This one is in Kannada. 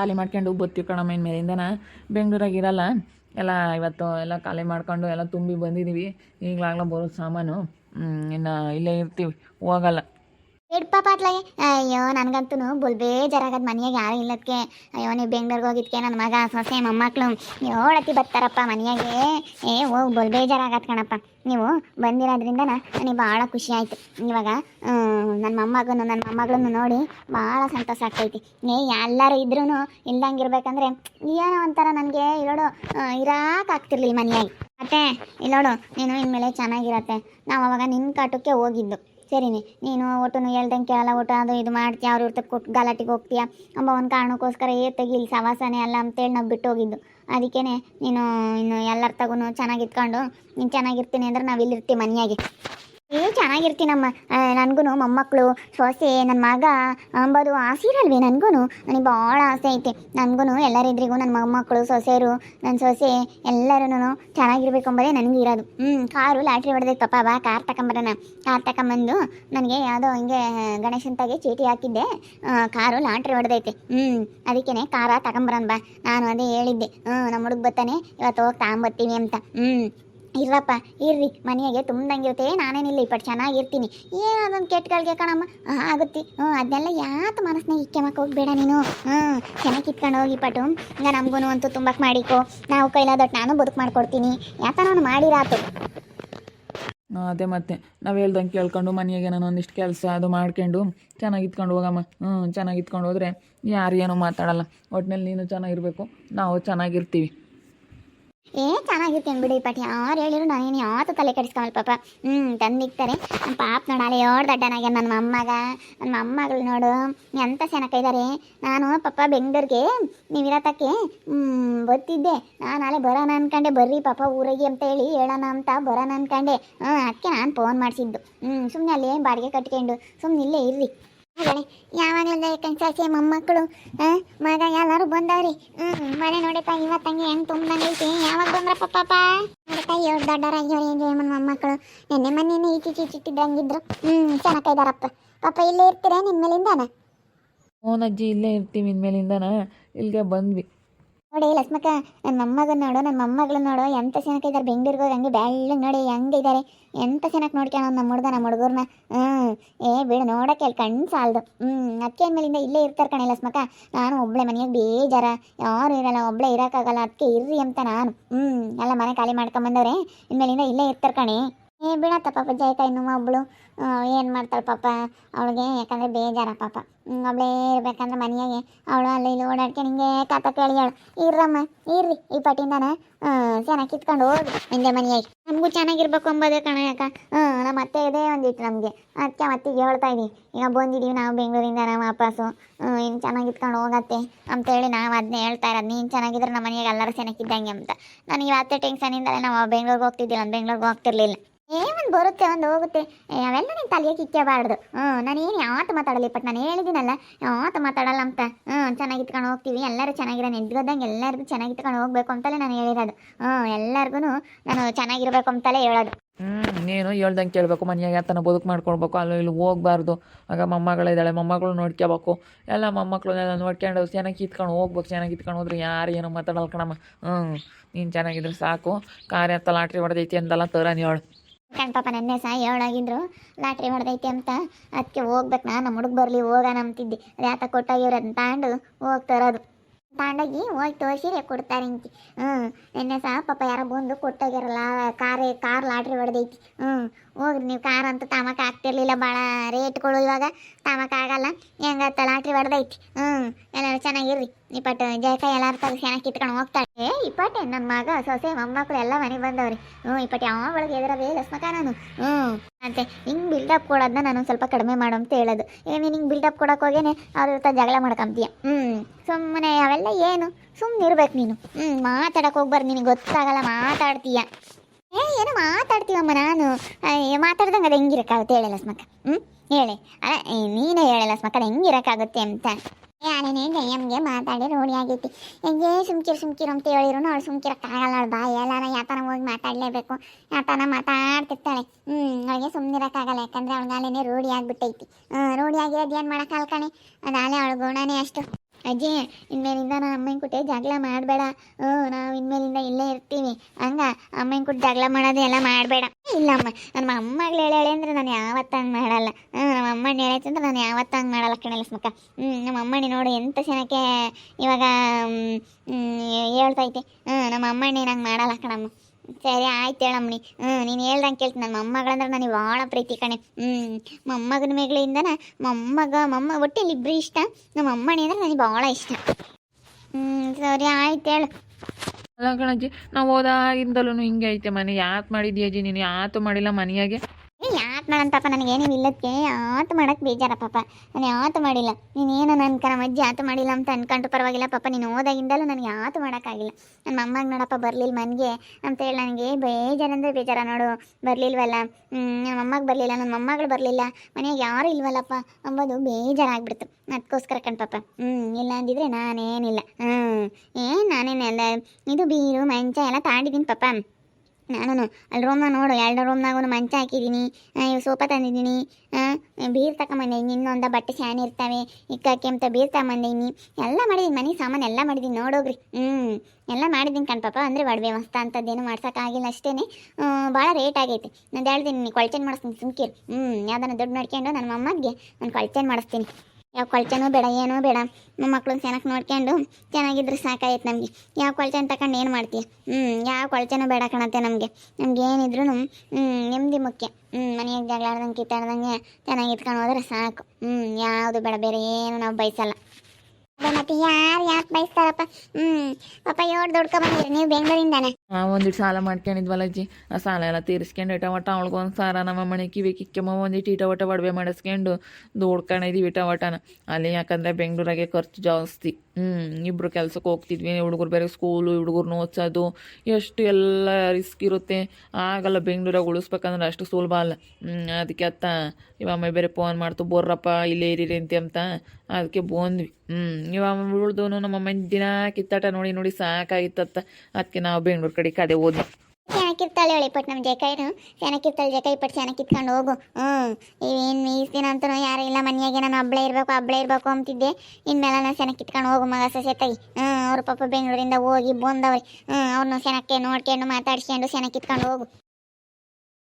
ಖಾಲಿ ಮಾಡ್ಕೊಂಡು ಬತ್ತೀವಿ ಕಣಮ್ಮ ಇನ್ಮೇಲಿಂದನ ಬೆಂಗಳೂರಾಗ ಇರಲ್ಲ. ಎಲ್ಲ ಇವತ್ತು ಎಲ್ಲ ಖಾಲಿ ಮಾಡ್ಕೊಂಡು ಎಲ್ಲ ತುಂಬಿ ಬಂದಿದ್ದೀವಿ ಈಗಲಾಗ್ಲ ಬರೋದು ಸಾಮಾನು ಇನ್ನು ಇಲ್ಲೇ ಇರ್ತೀವಿ. ಹೋಗಲ್ಲ. ಬೇಡ ಪಾಪ ಅತ್ಲಾಗೆ. ಅಯ್ಯೋ, ನನಗಂತೂ ಬುಲ್ ಬೇಜಾರಾಗದ ಮನೆಯಾಗ ಯಾರು ಇಲ್ಲದಕ್ಕೆ ಅಯ್ಯೋ, ನೀವು ಬೆಂಗ್ಳೂರ್ಗೆ ಹೋಗಿದ್ಕೆ ನನ್ನ ಮಗ, ಸೊಸೆ, ಮೊಮ್ಮಕ್ಳು. ಏಳತಿ ಬರ್ತಾರಪ್ಪ ಮನೆಯಾಗೆ. ಏ, ಓ ಬುಲ್ ಬೇಜಾರಾಗತ್ ಕಣಪ್ಪ. ನೀವು ಬಂದಿರೋದ್ರಿಂದ ನನಗೆ ಭಾಳ ಖುಷಿ ಆಯಿತು. ಇವಾಗ ನನ್ನ ಮೊಮ್ಮಗನು ನನ್ನ ಮೊಮ್ಮಗಳನ್ನು ನೋಡಿ ಭಾಳ ಸಂತೋಷ ಆಗ್ತೈತಿ. ಏ, ಎಲ್ಲರೂ ಇದ್ರೂ ಇಲ್ದಂಗೆ ಇರ್ಬೇಕಂದ್ರೆ ಏನೋ ಒಂಥರ ನನಗೆ ಇರೋಡು ಇರಾಕ್ ಆಗ್ತಿರ್ಲಿಲ್ಲ ಮನೆಯಾಗಿ. ಮತ್ತೆ, ಇಲ್ಲೋಡು, ನೀನು ಇನ್ಮೇಲೆ ಚೆನ್ನಾಗಿರತ್ತೆ. ನಾವು ಅವಾಗ ನಿನ್ನ ಕಾಟಕ್ಕೆ ಹೋಗಿದ್ದು. ಸರಿನಿ, ನೀನು ಒಟ್ಟನು ಹೇಳ್ದಂಗೆ ಕೇಳಲ್ಲ ಒಟ್ಟು, ಅದು ಇದು ಮಾಡ್ತೀಯ ಅವ್ರ ಇರ್ತ ಕೊಟ್ಟು ಗಲಾಟಿಗೆ ಹೋಗ್ತೀಯ? ಅಂಬ ಒಂದು ಕಾರಣಕ್ಕೋಸ್ಕರ ಏ ತೆಗಿ ಇಲ್ಲಿ ಸವಾಸನೆ ಅಲ್ಲ ಅಂತೇಳಿ ನಾವು ಬಿಟ್ಟು ಹೋಗಿದ್ದು. ಅದಕ್ಕೇ ನೀನು ಇನ್ನು ಎಲ್ಲರ ತಗೂ ಚೆನ್ನಾಗಿ ಇಟ್ಕೊಂಡು ನೀನು ಚೆನ್ನಾಗಿರ್ತೀನಿ ಅಂದ್ರೆ ನಾವು ಇಲ್ಲಿರ್ತೀವಿ ಮನೆಯಾಗೆ. ಏ, ಚೆನ್ನಾಗಿರ್ತೀನಮ್ಮ. ನನಗೂ ಮೊಮ್ಮಕ್ಕಳು ಸೊಸೆ ನನ್ನ ಮಗ, ಅಂಬೋದು ಆಸೆ ಇರಲ್ವೇ ನನಗೂ ನನಗೆ ಭಾಳ ಆಸೆ ಐತೆ. ನನಗೂ ಎಲ್ಲರಿದ್ರಿಗೂ ನನ್ನ ಮೊಮ್ಮಕ್ಕಳು ಸೊಸೆಯರು ನನ್ನ ಸೊಸೆ ಎಲ್ಲರೂ ಚೆನ್ನಾಗಿರ್ಬೇಕು ಅಂಬೋದೇ ನನಗೆ ಇರೋದು. ಹ್ಞೂ ಕಾರು ಲಾಟ್ರಿ ಹೊಡೆದೈತೆ ಪಾಪ ಬಾ, ಕಾರ್ ತಗೊಂಬರೋಣ. ಕಾರ್ ತಗೊಂಬಂದು ನನಗೆ ಯಾವುದೋ ಹಿಂಗೆ ಗಣೇಶನ ತಾಗೆ ಚೀಟಿ ಹಾಕಿದ್ದೆ. ಕಾರು ಲಾಟ್ರಿ ಹೊಡೆದೈತೆ. ಹ್ಞೂ ಅದಕ್ಕೇ ಕಾರ ತಗೊಂಬರೋಣ ಬಾ. ನಾನು ಅದೇ ಹೇಳಿದ್ದೆ. ಹ್ಞೂ ನಮ್ಮ ಹುಡುಗ ಬರ್ತಾನೆ, ಇವತ್ತು ಹೋಗಿ ತಗೊಂಬರ್ತೀನಿ ಅಂತ. ಹ್ಞೂ ಇರ್ರಪ್ಪ, ಇರ್ರಿ, ಮನೆಯಾಗೆ ತುಂಬ್ದಂಗಿರುತ್ತೆ, ನಾನೇನಿಲ್ಲ ಇಪ್ಪಟ್ಟು ಚೆನ್ನಾಗಿರ್ತೀನಿ. ಏನು ಅದೊಂದು ಕೆಟ್ಟಗಳಿಗೆ ಕಣಮ್ಮ. ಹಾಂ, ಆಗುತ್ತೆ. ಹ್ಞೂ ಅದನ್ನೆಲ್ಲ ಯಾತು ಮನಸ್ಸಿನಾಗ ಇಕ್ಕೆಮಕ್ಕೆ ಹೋಗ್ಬೇಡ ನೀನು. ಹ್ಞೂ, ಚೆನ್ನಾಗಿ ಕಿತ್ಕೊಂಡು ಹೋಗಿ ಪಟು. ಈಗ ನಮಗೂ ಅಂತೂ ತುಂಬಕ್ಕೆ ಮಾಡಿಕೊ. ನಾವು ಕೈಲಾದಟ್ಟು ನಾನು ಬದುಕು ಮಾಡ್ಕೊಡ್ತೀನಿ. ಯಾಕ ನಾನು ಮಾಡಿರಾತು? ಅದೇ ಮತ್ತೆ. ನಾವು ಹೇಳ್ದಂಗೆ ಕೇಳ್ಕೊಂಡು ಮನೆಯಾಗೆ ನಾನು ಒಂದಿಷ್ಟು ಕೆಲಸ ಅದು ಮಾಡ್ಕೊಂಡು ಚೆನ್ನಾಗಿ ಇತ್ಕೊಂಡು ಹೋಗಮ್ಮ. ಹ್ಞೂ, ಚೆನ್ನಾಗಿ ಇತ್ಕೊಂಡು ಹೋದರೆ ಯಾರು ಏನೂ ಮಾತಾಡಲ್ಲ. ಒಟ್ಟಿನಲ್ಲಿ ನೀನು ಚೆನ್ನಾಗಿರಬೇಕು ನಾವು ಚೆನ್ನಾಗಿರ್ತೀವಿ ಏ, ಚೆನ್ನಾಗಿರ್ತೀನಿ ಬಿಡಿ ಪಾಟಿ ಯಾರು ಹೇಳಿದ್ರು ನಾನೇನು ಯಾವತ್ತೂ ತಲೆ ಕೆಡಿಸ್ಕೊಂಬಲ್ಲ ಪಾಪ. ಹ್ಞೂ ತಂದಿಕ್ತಾರೆ. ನಮ್ಮ ಪಾಪ ನೋಡು ಅಲ್ಲಿ ಯೋಡ್ ದಡ್ಡನಾಗ ನನ್ನ ಮೊಮ್ಮಗ. ನನ್ನ ಮೊಮ್ಮಗಳು ನೋಡು. ಎಂತ ಇದ್ದಾರೆ ನಾನು ಪಾಪ ಬೆಂಗಳೂರಿಗೆ ನೀವಿರತಕ್ಕೆ ಗೊತ್ತಿದ್ದೆ ನಾನು ನಾಳೆ ಬರೋಣ ಅನ್ಕಂಡೆ. ಬರ್ರಿ ಪಾಪ ಊರಿಗೆ ಅಂತ ಹೇಳಿ ಹೇಳೋಣ ಅಂತ ಬರೋಣ ಅನ್ಕಂಡೆ. ಹ್ಞೂ ಅದಕ್ಕೆ ನಾನು ಫೋನ್ ಮಾಡಿಸಿದ್ದು. ಹ್ಞೂ ಸುಮ್ಮನೆ ಅಲ್ಲಿ ಬಾಡಿಗೆ ಕಟ್ಕೊಂಡು. ಸುಮ್ಮನೆ ಇಲ್ಲೇ ಇರ್ರಿ. ಹಾಗಾದ್ರೆ ಯಾವಾಗಲಿಂದ ಕನ್ಸಾಸೆ ಮೊಮ್ಮಕ್ಕಳು? ಮಗ ಎಲ್ಲರೂ ಬಂದವ್ರಿ. ಹ್ಞೂ ಮನೆ ನೋಡಪ್ಪ ಇವತ್ತಂಗೆ ಹೆಂಗೆ ತುಂಬ್ದಂಗೈತಿ ಯಾವಾಗ ಬಂದ್ರಪ್ಪ ಪಾಪ? ನೋಡಪ್ಪ ಏಳು ದೊಡ್ಡವರಾಗ್ಯವ್ರಿ ಜಯಮ್ಮನ ಮೊಮ್ಮಕ್ಕಳು. ನಿನ್ನೆ ಮೊನ್ನೆ ಈಚಿ ಚೀಚಿಟ್ಟಿದ್ದಂಗಿದ್ರು ಹ್ಞೂ ಚೆನ್ನಾಗಿದ್ದಾರಪ್ಪ ಪಾಪ, ಇಲ್ಲೇ ಇರ್ತೀರಾ ನಿಮ್ಮ ಮೇಲಿಂದಾನ? ಅಜ್ಜಿ, ಇಲ್ಲೇ ಇರ್ತೀವಿ ಇನ್ಮೇಲಿಂದನ ಇಲ್ಲಿಗೆ ಬಂದ್ವಿ. ನೋಡಿ ಲಕ್ಷ್ಮಕ್ಕ ನನ್ನ ಮೊಮ್ಮಗನ ನೋಡು ನನ್ನ ಮೊಮ್ಮಗಳು ನೋಡು, ಎಂತ ಚೆನ್ನಾಗಿದ್ದಾರೆ ಬೆಂಗಳೂರಿಗೆ ಹೋಗಿ ಹಂಗೆ ಬೆಳ್ಳಗೆ ನೋಡಿ ಹೆಂಗಿದ್ದಾರೆ ಎಂತ ಚೆನ್ನಾಗಿ ನೋಡ್ಕೊಳ್ಳೋ ನಮ್ಮ ಹುಡುಗ ನಮ್ಮ ಹುಡುಗರ್ನ. ಹ್ಞೂ ಏ ಬಿಡು, ನೋಡಕ್ಕೆ ಅಲ್ಲಿ ಕಣ್ಣು ಸಾಲದು. ಹ್ಞೂ ಅದಕ್ಕೆ ಮೇಲಿಂದ ಇಲ್ಲೇ ಇರ್ತಾರೆ ಕಣೆ ಲಕ್ಷ್ಮಕ್ಕ. ನಾನು ಒಬ್ಳೆ ಮನೆಯಾಗ ಬೇಜಾರ. ಯಾರು ಇರಲ್ಲ, ಒಬ್ಳೆ ಇರೋಕ್ಕಾಗಲ್ಲ ಅದಕ್ಕೆ ಇರ್ರಿ ಅಂತ ನಾನು. ಹ್ಞೂ ಎಲ್ಲ ಮನೆ ಖಾಲಿ ಮಾಡ್ಕೊಂಬಂದವ್ರೆ. ಇನ್ಮೇಲಿಂದ ಇಲ್ಲೇ ಇರ್ತಾರೆ ಕಣೆ. ಏ ಬಿಡತ್ತ ಪಾಪ ಜಯಕ, ಇನ್ನೂ ಒಬ್ಳು ಏನು ಮಾಡ್ತಾಳೆ ಪಾಪ, ಅವಳಿಗೆ ಯಾಕಂದ್ರೆ ಬೇಜಾರ ಪಾಪ. ಒಬ್ಬಳೇ ಇರ್ಬೇಕಂದ್ರೆ ಮನೆಯಾಗೆ, ಅವಳು ಅಲ್ಲಿ ಇಲ್ಲಿ ಓಡಾಡ್ಕೊಂಡು ಹಿಂಗೆ ಕಾತ ಕೇಳಿಯಾಳು. ಇರ್ರಮ್ಮ, ಇರ್ರಿ, ಈ ಪಟ್ಟಿಂದನ ಚೆನ್ನಾಗಿ ಕಿತ್ಕೊಂಡು ಹೋಗಿ ಹಿಂದೆ ಮನೆಯಾಗಿ. ನಮಗೂ ಚೆನ್ನಾಗಿರ್ಬೇಕು ಅಂಬೋದೇ ಕಣ ಯಾಕ ಹ್ಞೂ ನಮ್ಮ ಅತ್ತೆ ಇದೇ ಒಂದಿತ್ತು ನಮಗೆ. ಅತ್ತೆ ಮತ್ತಿಗೆ ಹೇಳ್ತಾ ಇದ್ದೀವಿ ಈಗ ಬಂದಿದ್ದೀವಿ ನಾವು ಬೆಂಗಳೂರಿಂದ ನಾವು ವಾಪಸ್ಸು ಇನ್ನು ಚೆನ್ನಾಗಿ ಇಟ್ಕೊಂಡು ಹೋಗತ್ತೆ ಅಂತೇಳಿ ನಾವು ಅದನ್ನೇ ಹೇಳ್ತಾ ಇರೋದು. ನೀನು ಚೆನ್ನಾಗಿದ್ರೆ ನಮ್ಮ ಮನೆಯಾಗ ಎಲ್ಲರೂ ಚೆನ್ನಾಗಿದ್ದಂಗೆ ಅಂತ. ನನಗೆ ಅತ್ತೆ ಟೆನ್ಷನಿಂದಲೇ ನಾವು ಬೆಂಗಳೂರಿಗೆ ಹೋಗ್ತಿದ್ದಿಲ್ಲ ಬೆಂಗ್ಳೂರಿಗೆ ಹೋಗ್ತಿರ್ಲಿಲ್ಲ. ಒಂದು ಬರುತ್ತೆ ಒಂದು ಹೋಗುತ್ತೆ. ಅವೆಲ್ಲ ನೀನು ತಲೆಗೆ ಕಿಕ್ಕಬಾರ್ದು ಹ್ಞೂ ನಾನು ಏನು ಯಾವತ್ತು ಮಾತಾಡಲಿ ಬಟ್ ನಾನು ಹೇಳಿದ್ದೀನಲ್ಲ. ಯಾವತ್ತು ಮಾತಾಡಲ್ಲ ಅಂತ. ಹ್ಞೂ ಚೆನ್ನಾಗಿ ಇಟ್ಕೊಂಡು ಹೋಗ್ತೀವಿ. ಎಲ್ಲರೂ ಚೆನ್ನಾಗಿರೋ ನೆಡ್ಗೋದಂಗೆ ಎಲ್ಲರಿಗೂ ಚೆನ್ನಾಗಿ ಇಟ್ಕೊಂಡು ಹೋಗ್ಬೇಕು ಅಂತಲೇ ನಾನು ಹೇಳಿರೋದು. ಹ್ಞೂ ಎಲ್ಲರಿಗೂ ನಾನು ಚೆನ್ನಾಗಿರ್ಬೇಕು ಅಂತಲೇ ಹೇಳೋದು. ಹ್ಞೂ ನೀನು ಹೇಳ್ದಂಗೆ ಕೇಳಬೇಕು. ಮನೆಯಾಗ ಯಾತನ ಬದುಕು ಮಾಡ್ಕೊಳ್ಬೇಕು. ಅಲ್ಲಿ, ಇಲ್ಲಿ ಹೋಗ್ಬಾರ್ದು. ಆಗ ಮೊಮ್ಮಗಳಿದ್ದಾಳೆ ಮೊಮ್ಮಗಳು ನೋಡ್ಕೋಬೇಕು ಎಲ್ಲ ಮೊಮ್ಮಕ್ಕಳನ್ನೆಲ್ಲ ನೋಡ್ಕೊಂಡು ಚೆನ್ನಾಗಿ ಇತ್ಕೊಂಡು ಹೋಗ್ಬೇಕು. ಚೆನ್ನಾಗಿ ಇತ್ಕೊಂಡು ಹೋದ್ರೆ ಯಾರು ಏನೋ ಮಾತಾಡಲ್ಲ ಕಣಮ್ಮ. ಹ್ಞೂ, ನೀನು ಚೆನ್ನಾಗಿದ್ರೆ ಸಾಕು. ಕಾರ್ಯ ಲಾಟ್ರಿ ಹೊಡೆದೈತಿ ಅಂದಲ್ಲ, ತರನ್ ಹೇಳು. ಕಣ್ ಪಾಪ ನೆನ್ನೆ ಸಹ ಏಳಾಗಿದ್ರು ಲಾಟ್ರಿ ಹೊಡೆದೈತಿ ಅಂತ. ಅದಕ್ಕೆ ಹೋಗ್ಬೇಕು ನಾನು ನಮ್ಮ ಹುಡುಗ ಬರಲಿ, ಹೋಗೋಣ ಅಂತಿದ್ದೆ. ಅದು ಯಾತ ಕೊಟ್ಟಾಗಿವ್ರು ಅದನ್ನ ತಾಂಡು ಹೋಗ್ತಾರದು. ತಾಂಡೋಗಿ ಹೋಗಿ ತೋರಿಸಿ ಕೊಡ್ತಾರೆ ಅಂತ. ಹ್ಞೂ ನೆನ್ನೆ ಸಹ ಪಾಪ ಯಾರೋ ಬಂದು ಕೊಟ್ಟೋಗ್ಯಾರಲ್ಲ, ಕಾರ್ ಕಾರ್ ಲಾಟ್ರಿ ಹೊಡೆದೈತಿ. ಹ್ಞೂ ಹೋಗ್ರಿ, ನೀವು ಕಾರ್ ಅಂತ ತಾಮಕ ಆಗ್ತಿರ್ಲಿಲ್ಲ ಭಾಳ ರೇಟ್ಗಳು ಇವಾಗ. ತಾಮಕ ಆಗಲ್ಲ. ಹೆಂಗ ತಲಾಟ್ರಿ ಹೊಡೆದೈತಿ ಹ್ಞೂ ಎಲ್ಲರೂ ಚೆನ್ನಾಗಿರ್ರಿ. ಇಪ್ಪಟ್ಟು ಜಯಕ ಎಲ್ಲಾರು ತಗ ಚೆನ್ನಾಗಿ ಕಿತ್ಕೊಂಡು ಹೋಗ್ತಾಳೆ. ಏ ಇಪ್ಪಟ್ಟೆ ನನ್ನ ಮಗ, ಸೊಸೆ ಮೊಮ್ಮಕ್ಕಳು ಎಲ್ಲ ಮನೆಗೆ ಬಂದವ್ರಿ. ಹ್ಞೂ ಇಪ್ಪಟ್ಟು ಯಾವ ಒಳಗೆ ಎದುರವೇ ಲಸ್ಮಕ ನಾನು. ಹ್ಞೂ ಅಂತೆ, ಹಿಂಗೆ ಬಿಲ್ಡಪ್ ಕೊಡೋದನ್ನ ನಾನು ಸ್ವಲ್ಪ ಕಡಿಮೆ ಮಾಡು ಅಂತ ಹೇಳೋದು. ಏ, ನೀನು ಹಿಂಗೆ ಬಿಲ್ಡಪ್ ಕೊಡೋಕೆ ಹೋಗೇನೆ, ಅವ್ರ ಜೊತೆ ಜಗಳ ಮಾಡ್ಕೊಂತೀಯ. ಹ್ಞೂ ಸುಮ್ಮನೆ ಅವೆಲ್ಲ ಏನು? ಸುಮ್ಮನೆ ಇರ್ಬೇಕು ನೀನು. ಹ್ಞೂ ಮಾತಾಡಕ್ಕೆ ಹೋಗ್ಬಾರ್ದು ನಿನಗೆ ಗೊತ್ತಾಗಲ್ಲ, ಮಾತಾಡ್ತೀಯ. ಏ, ಏನು ಮಾತಾಡ್ತೀವಮ್ಮ ನಾನು? ಮಾತಾಡ್ದಂಗೆ ಅದು ಹೆಂಗಿರಕ್ಕಾಗುತ್ತೆ ಹೇಳಲ್ಲ ಸ್ಮಕ್ಕ. ಹ್ಞೂ ಹೇಳಿ. ಅಲ್ಲ ನೀನೇ ಹೇಳಲ್ಲ ಸ್ಮಕ್ಕ ಅದು ಹೆಂಗಿರಕ್ಕಾಗುತ್ತೆ ಅಂತ. ಯಾರೇನೇ ಜಯಮ್ಗೆ ಮಾತಾಡಿ ರೂಢಿ ಆಗೈತಿ. ಹೆಂಗೆ ಸುಮ್ಕಿರು ಸುಮ್ಕಿರು ಅಂತ ಹೇಳಿರು ಅವ್ಳು ಸುಮ್ಕಿರಕ್ಕಾಗಲ್ಲ ಅವಳು ಬಾಯಿ ಎಲ್ಲಾರ ಯಾತನ ಹೋಗಿ ಮಾತಾಡಲೇಬೇಕು ಯಾತನ ಮಾತಾಡ್ತಿರ್ತಾಳೆ. ಹ್ಞೂ ಅವಳಿಗೆ ಸುಮ್ಮನಿರಕ್ಕಾಗಲ್ಲ ಯಾಕಂದ್ರೆ ಅವಳಿಗಾಲೇನೆ ರೂಢಿ ಆಗ್ಬಿಟ್ಟೈತಿ. ರೂಢಿ ಆಗಿರೋದು ಏನು ಮಾಡೋಕ್ಕಲ್ಲ ಕಣೆ? ಅದಾಲೆ ಅವಳ ಗುಣನೇ ಅಷ್ಟು. ಅಜ್ಜಿ, ಇನ್ಮೇಲಿಂದ ನಾನು ಅಮ್ಮನ ಕುಟ್ಟೆ ಜಗಳ ಮಾಡಬೇಡ. ಹ್ಞೂ, ನಾವು ಇನ್ಮೇಲಿಂದ ಇಲ್ಲೇ ಇರ್ತೀವಿ. ಹಂಗ, ಅಮ್ಮನ ಕುಟ್ಟು ಜಗಳ ಮಾಡೋದು ಎಲ್ಲ ಮಾಡಬೇಡ. ಇಲ್ಲಮ್ಮ ನಮ್ಮ ಅಮ್ಮಗಳು ಹೇಳಿ ಅಂದ್ರೆ ನಾನು ಯಾವತ್ತ ಹಂಗೆ ಮಾಡಲ್ಲ. ಹ್ಞೂ ನಮ್ಮ ಅಮ್ಮನ ಹೇಳೈತೆ ಅಂದ್ರೆ ನಾನು ಯಾವತ್ತ ಹಂಗೆ ಮಾಡಲ್ಲ ಕಣಲ್ಲ ಸ್ಮಕ್ಕ ಹ್ಞೂ ನಮ್ಮ ಅಮ್ಮನಿ ನೋಡು ಎಂತ ಜನಕ್ಕೆ ಇವಾಗ ಹೇಳ್ತೈತೆ. ಹ್ಞೂ ನಮ್ಮ ಅಮ್ಮಣ್ಣಿ ನಂಗೆ ಮಾಡಲ್ಲ ಕಣಮ್ಮ. ಸರಿ, ಆಯ್ತು ಹೇಳಮ್ಮನಿ ಹ್ಞೂ ನೀನು ಹೇಳ್ದಂಗೆ ಕೇಳ್ತೀನಿ. ನನ್ನ ಮೊಮ್ಮಗಳಂದ್ರೆ ನನಗೆ ಭಾಳ ಪ್ರೀತಿ ಕಣೆ. ಹ್ಞೂ ಮೊಮ್ಮಗನ ಮೇಗಳಿಂದನ ಮೊಮ್ಮಗ, ಮೊಮ್ಮ, ಒಟ್ಟಿಲ್ಲಿ ಇಬ್ಬರು ಇಷ್ಟ. ನಮ್ಮ ಅಮ್ಮಣಿ ಅಂದ್ರೆ ನನಗೆ ಭಾಳ ಇಷ್ಟ. ಹ್ಞೂ ಸರಿ, ಆಯ್ತು ಹೇಳು. ಅಲ್ಲ ಕಣಜ್ಜಿ, ನಾವು ಹೋದಾಗಿಂದಲೂ ಹಿಂಗೆ ಐತೆ ಮನೆ. ಯಾತ್ ಮಾಡಿದ್ಯಾಜಿ ನೀನು? ಯಾತು ಮಾಡಿಲ್ಲ ಮನೆಯಾಗೆ? ಮಾಡನ್ ಪಾಪ ನನಗೇನು ಇಲ್ಲದಕ್ಕೆ ಆತು ಮಾಡಕ್ಕೆ ಬೇಜಾರ ಪಾಪ. ನಾನು ಯಾತು ಮಾಡಿಲ್ಲ. ನೀನೇನು ನನ್ನ ನಮ್ಮ ಅಜ್ಜಿ ಆತು ಮಾಡಿಲ್ಲ ಅಂತ ಅನ್ಕೊಂಡ್ರು ಪರವಾಗಿಲ್ಲ ಪಾಪ. ನೀನು ಹೋದಾಗಿಂದಲೂ ನನಗೆ ಯಾತು ಮಾಡೋಕ್ಕಾಗಿಲ್ಲ ನನ್ನ ಮೊಮ್ಮಗ ನೋಡಪ್ಪ ಬರಲಿಲ್ಲ ಮನೆಗೆ ಅಂತೇಳಿ ನನಗೆ ಬೇಜಾರಂದ್ರೆ ಬೇಜಾರ. ನೋಡು, ಬರಲಿಲ್ವಲ್ಲ? ನನ್ನ ಅಮ್ಮಗೆ ಬರಲಿಲ್ಲ ನನ್ನ ಮೊಮ್ಮಗಳು ಬರಲಿಲ್ಲ. ಮನೆಯಾಗ ಯಾರು ಇಲ್ವಲ್ಲಪ್ಪ? ಅಂಬೋದು ಬೇಜಾರಾಗ್ಬಿಡ್ತು. ಅದಕ್ಕೋಸ್ಕರ ಕಣ್ ಪಾಪ. ಹ್ಞೂ ಇಲ್ಲ ಅಂದಿದ್ರೆ ನಾನೇನಿಲ್ಲ. ಹ್ಞೂ ಏನು ನಾನೇನಲ್ಲ ಇದು ಬೀರು, ಮಂಚ ಎಲ್ಲ ತಾಂಡಿದ್ದೀನಿ ಪಾಪ. ನಾನು ಅಲ್ಲಿ ರೂಮ್ನ ನೋಡು ಎರಡು ರೂಮ್ನಾಗೂ ಮಂಚ ಹಾಕಿದ್ದೀನಿ ಸೋಫಾ ತಂದಿದ್ದೀನಿ ಬೀರ್ ತಗೊಂಬಂದೆ ಇನ್ನೊಂದ ಬಟ್ಟೆ ಸ್ಯಾನ್ ಇರ್ತವೆ, ಇಕ್ಕ ಕೆಂಪ ಬೀರ್ ತಗೊಂಬಂದೀನಿ ಎಲ್ಲ ಮಾಡಿದ್ದೀನಿ ಮನೆ ಸಾಮಾನು ಎಲ್ಲ ಮಾಡಿದ್ದೀನಿ ನೋಡೋಗ್ರಿ ಹ್ಞೂ ಎಲ್ಲ ಮಾಡಿದ್ದೀನಿ ಕಣ್ಪಾಪ ಅಂದರೆ ಒಡವೆ ಮಸ್ತ ಅಂಥದ್ದೇನು ಮಾಡ್ಸೋಕ್ಕಾಗಿಲ್ಲ ಅಷ್ಟೇ ಭಾಳ ರೇಟ್ ಆಗೈತೆ ನಾನು ಹೇಳ್ತೀನಿ ಕೊಳ್ಚೆನ್ ಮಾಡಿಸ್ತೀನಿ, ಸುಮ್ಕಿರು ಹ್ಞೂ ಯಾವ್ದಾನ ದುಡ್ಡು ನೋಡ್ಕೊಂಡು ನನ್ನ ಮಮ್ಮಗೆ ನಾನು ಕೊಳ್ಚೆನ್ ಮಾಡಿಸ್ತೀನಿ. ಯಾವ ಕೊಳ್ಚೆನೂ ಬೇಡ, ಏನೂ ಬೇಡ. ನಮ್ಮ ಮಕ್ಳನ್ನ ಚೆನ್ನಾಗಿ ನೋಡ್ಕೊಂಡು ಚೆನ್ನಾಗಿದ್ರೆ ಸಾಕಾಯ್ತು ನಮಗೆ. ಯಾವ ಕೊಳ್ಚೆನ ತಗೊಂಡು ಏನು ಮಾಡ್ತೀಯ? ಹ್ಞೂ ಯಾವ ಕೊಳ್ಚೆನೂ ಬೇಡ ಕಾಣತ್ತೆ ನಮಗೆ. ನಮ್ಗೆ ಏನಿದ್ರು ನೆಮ್ಮದಿ ಮುಖ್ಯ. ಹ್ಞೂ ಮನೆಯಾಗ ಜಗಳ ಕಿತ್ತಾಡ್ದಂಗೆ ಚೆನ್ನಾಗಿ ಇಟ್ಕೊಂಡು ಹೋದ್ರೆ ಸಾಕು. ಹ್ಞೂ ಯಾವುದು ಬೇಡ, ಬೇರೆ ಏನು ನಾವು ಬಯಸಲ್ಲ. ಮತ್ತೆ ಯಾರು ಯಾಕೆ ಬಯಸ್ತಾರಪ್ಪ ಹ್ಮ್, ಪಾಪ ಏಳು ದುಡ್ಕೊ ಬಂದಿರಿ ನೀವು ಬೆಂಗಳೂರಿಂದಾನೆ. ಆ ಒಂದಿಟ್ಟು ಸಾಲ ಮಾಡ್ಕೊಂಡಿದ್ವಲ್ಲ ಅಜ್ಜಿ. ಆ ಸಾಲ ಎಲ್ಲ ತೀರಿಸ್ಕೊಂಡು ಇಟ ಒಟ್ಟ ಅವಳಿಗೊಂದು ಸಾರ ನಮ್ಮ ಮನೆ ಕಿವಿ ಕಿಕ್ಕಮ್ಮ ಒಂದಿಟ್ಟು ಇಟ ಒಟ್ಟ ಒಡವೆ ಮಾಡಿಸ್ಕೊಂಡು ದುಡ್ಕೊಂಡಿದ್ದೀವಿ ಇಟ ಒಟನ ಅಲ್ಲಿ ಯಾಕಂದ್ರೆ ಬೆಂಗಳೂರಾಗೆ ಖರ್ಚು ಜಾಸ್ತಿ. ಹ್ಮ್, ಇಬ್ರು ಕೆಲ್ಸಕ್ಕೆ ಹೋಗ್ತಿದ್ವಿ, ಹುಡುಗರು ಬೇರೆ ಸ್ಕೂಲು ಹುಡುಗರ್ನ ಓದ್ಸೋದು. ಎಷ್ಟು ಎಲ್ಲ ರಿಸ್ಕ್ ಇರುತ್ತೆ. ಆಗಲ್ಲ ಬೆಂಗಳೂರಾಗ ಉಳಿಸ್ಬೇಕಂದ್ರೆ ಅಷ್ಟು ಸುಲಭ ಅಲ್ಲ. ಹ್ಮ್, ಅದಕ್ಕೆ ಅತ್ತ ಇವಮ್ಮ ಬೇರೆ ಫೋನ್ ಮಾಡ್ತು, ಬೋರ್ರಪ್ಪ, ಇಲ್ಲೇ ಇರೀರಿ ಅಂತ. ಅದಕ್ಕೆ ಬಂದ್ವಿ. ಹ್ಞೂ ಇವಾಗ ಉಳ್ದು ನಮ್ಮಮ್ಮ ದಿನ ಕಿತ್ತಾಟ ನೋಡಿ ನೋಡಿ ಸಾಕಾಗಿತ್ತತ್ತ ಅದಕ್ಕೆ ನಾವು ಬೆಂಗಳೂರು ಕಡೆ ಕಡೆ ಹೋದ್ವಿ. ಚೆನ್ನಾಗಿರ್ತಾಳೆ ಹೇಳಿ ಪಟ್ ನಮ್ಮ ಜೇಕಾಯಿನು ಚೆನ್ನಾಗಿರ್ತಾಳೆ ಜೇಕಾಯಿ ಪಟ್ ಚೆನ್ನಾಗಿ ಕಿತ್ಕೊಂಡು ಹೋಗು. ಹ್ಞೂ ಏನು ಮೀಸ್ ದಿನ ಅಂತೂ ಯಾರು ಇಲ್ಲ ಮನೆಯಾಗೆ ನಾನು ಒಬ್ಬಳೇ ಇರಬೇಕು, ಒಬ್ಳೇ ಇರಬೇಕು ಅಂತಿದ್ದೆ. ಇನ್ಮೇಲೆ ನಾನು ಚೆನ್ನಾಗಿ ಕಿತ್ಕೊಂಡು ಹೋಗು ಮಗ ಸೊಸೆ ತಾಯಿ ಹ್ಞೂ ಅವ್ರ ಪಾಪ ಬೆಂಗಳೂರಿಂದ ಹೋಗಿ ಬಂದವ್ರಿ. ಹ್ಞೂ ಅವ್ರನ್ನ ಚೆನ್ನಾಗಿ ನೋಡ್ಕೊಂಡು ಮಾತಾಡ್ಸ್ಕೊಂಡು ಚೆನ್ನಾಗಿ ಕಿತ್ಕೊಂಡು ಹೋಗು.